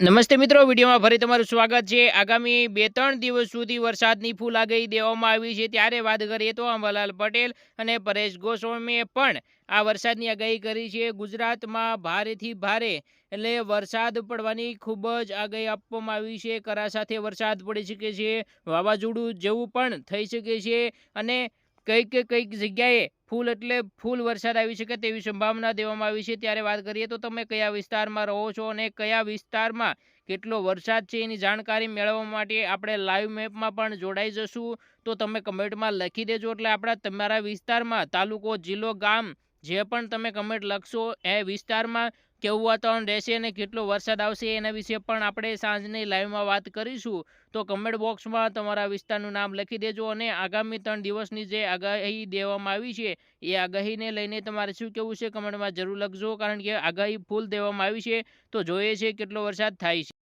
નમસ્તે મિત્રો, વિડીયોમાં ફરી તમારું સ્વાગત છે. આગામી બે ત્રણ દિવસ સુધી વરસાદની ફૂલ આગાહી દેવામાં આવી છે. ત્યારે વાત કરીએ તો અંબાલાલ પટેલ અને પરેશ ગોસ્વામીએ પણ આ વરસાદની આગાહી કરી છે. ગુજરાતમાં ભારેથી ભારે એટલે વરસાદ પડવાની ખૂબ જ આગાહી આપવામાં આવી છે. કરા સાથે વરસાદ પડી શકે છે. વાવાઝોડું જેવું પણ થઈ શકે છે. અને કંઈક કંઈક જગ્યાએ ફૂલ એટલે ફૂલ વરસાદ આવી શકે તેવી સંભાવના દેવામાં આવી છે. ત્યારે વાત કરીએ તો તમે કયા વિસ્તારમાં રહો છો અને કયા વિસ્તારમાં કેટલો વરસાદ છે એની જાણકારી મેળવવા માટે આપણે લાઈવ મેપમાં પણ જોડાઈ જશું. તો તમે કમેન્ટમાં લખી દેજો એટલે આપણા તમારા વિસ્તારમાં તાલુકો, જિલ્લો, ગામ જે પણ તમે કમેન્ટ લખશો એ વિસ્તારમાં કેવું વાતાવરણ રહેશે અને કેટલો વરસાદ આવશે એના વિશે પણ આપણે સાંજની લાઈવમાં વાત કરીશું. તો કમેન્ટ બોક્સમાં તમારા વિસ્તારનું નામ લખી દેજો અને આગામી ત્રણ દિવસની જે આગાહી દેવામાં આવી છે, એ આગાહીને લઈને તમારે શું કેવું છે કમેન્ટમાં જરૂર લખજો. કારણ કે આગાહી ફૂલ દેવામાં આવી છે. તો જોઈએ છે કેટલો વરસાદ થાય છે.